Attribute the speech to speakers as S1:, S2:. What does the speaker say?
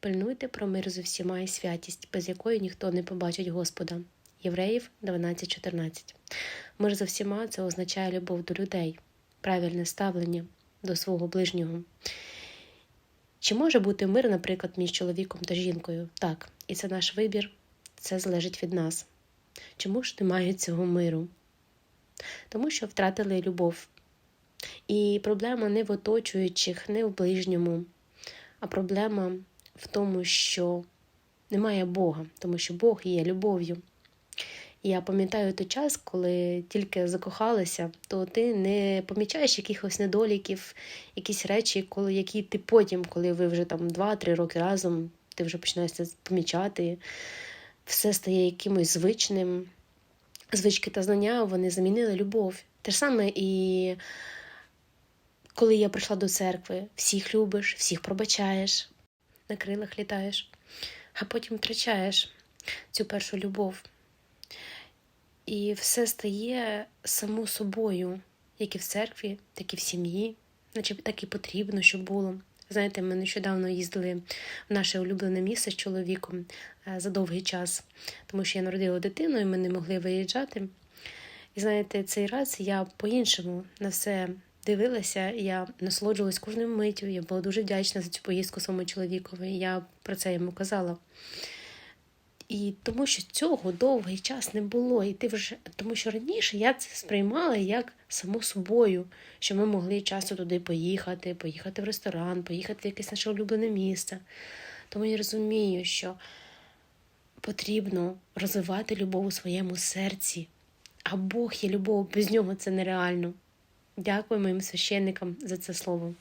S1: Пильнуйте про мир з усіма і святість, без якої ніхто не побачить Господа. Євреїв 12.14. Мир з всіма це означає любов до людей, правильне ставлення до свого ближнього. Чи може бути мир, наприклад, між чоловіком та жінкою? Так, і це наш вибір, це залежить від нас. Чому ж немає цього миру? Тому що втратили любов. І проблема не в оточуючих, не в ближньому, а проблема в тому, що немає Бога, тому що Бог є любов'ю. Я пам'ятаю той час, коли тільки закохалася, то ти не помічаєш якихось недоліків, якісь речі, коли, які ти потім, коли ви вже там 2-3 роки разом, ти вже починаєш це помічати, все стає якимось звичним. Звички та знання вони замінили любов. Те ж саме і коли я прийшла до церкви, всіх любиш, всіх пробачаєш, на крилах літаєш, а потім втрачаєш цю першу любов. І все стає само собою, як і в церкві, так і в сім'ї, наче так і потрібно, щоб було. Знаєте, ми нещодавно їздили в наше улюблене місце з чоловіком е, за довгий час, тому що я народила дитину, і ми не могли виїжджати. І знаєте, цей раз я по-іншому на все дивилася, я насолоджувалась кожною миттю. Я була дуже вдячна за цю поїздку своєму чоловікові. Я про це йому казала. І тому що цього довгий час не було. І ти вже тому, що раніше я це сприймала як само собою, що ми могли часто туди поїхати, поїхати в ресторан, поїхати в якесь наше улюблене місце. Тому я розумію, що потрібно розвивати любов у своєму серці, а Бог є любов, без нього це нереально. Дякую моїм священникам за це слово.